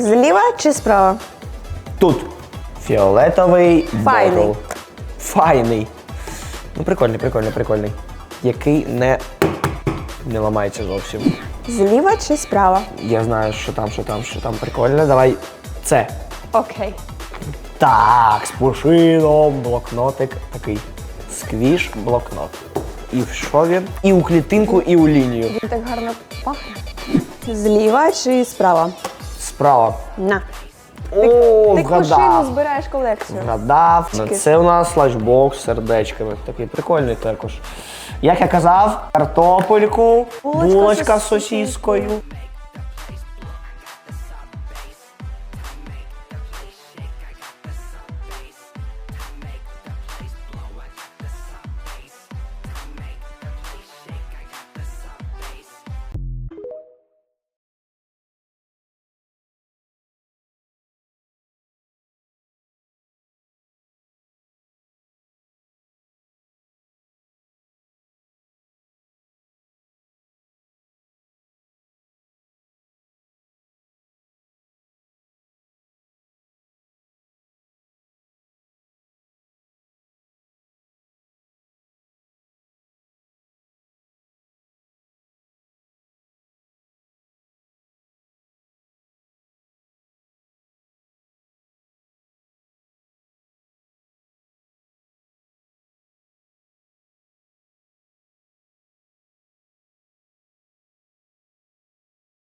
Зліва чи справа? Тут фіолетовий Файний. ботл. Файний. Ну, прикольний, прикольний, прикольний. Який не, не ламається зовсім. Зліва чи справа? Я знаю, що там, що там, що там прикольне. Давай це. Окей. Так, з пушином, блокнотик такий. Сквіш блокнот. І в що він? І у клітинку, і у лінію. Він так гарно пахне. Зліва чи справа? Справа. На. О, Ти кошину вгадав. збираєш колекцію. Вгадав. Чики. Це у нас ланчбокс з сердечками. Такий прикольний також. Як я казав, картопельку, Булочка з сосіскою.